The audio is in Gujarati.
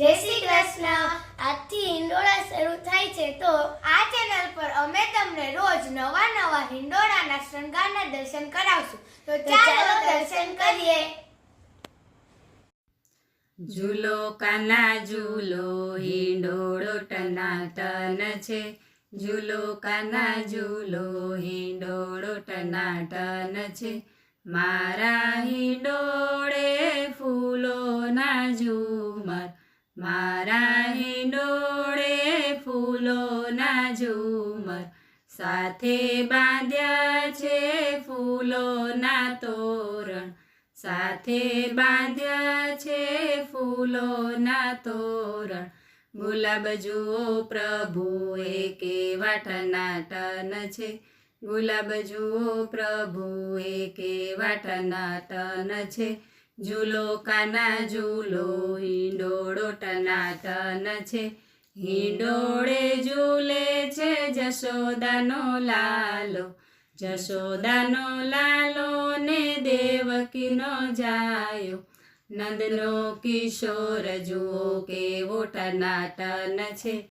જય શ્રી કૃષ્ણ. આજથી હિંડોળા શરૂ થાય છે તો આ ચેનલ પર અમે તમને રોજ નવા નવા હિંડોળાના શૃંગારના દર્શન કરાવશું. તો ચાલો દર્શન કરીએ. ઝૂલો કાના ઝૂલો હિંડોળો ટનાટન છે. ઝૂલો કાના ઝૂલો હિંડોળો ટનાટન છે. મારા હિંડોળે ફૂલોના ઝુમર મારા હિંડોળે ફૂલોના ઝુમર સાથે બાંધ્યા છે ફૂલોના તોરણ. સાથે બાંધ્યા છે ફૂલોના તોરણ. ગુલાબ જુઓ પ્રભુએ કેવા ટનાટન છે. ગુલાબ જુઓ પ્રભુએ કેવા ટનાટન છે. ઝૂલો કાના ઝૂલો, હિંડોળો ટનાટન છે. હિંડોળે ઝૂલે છે જશોદાનો લાલો જશોદાનો લાલો ને દેવકીનો જાયો. નંદનો કિશોર જુઓ કેવો ટનાટન છે.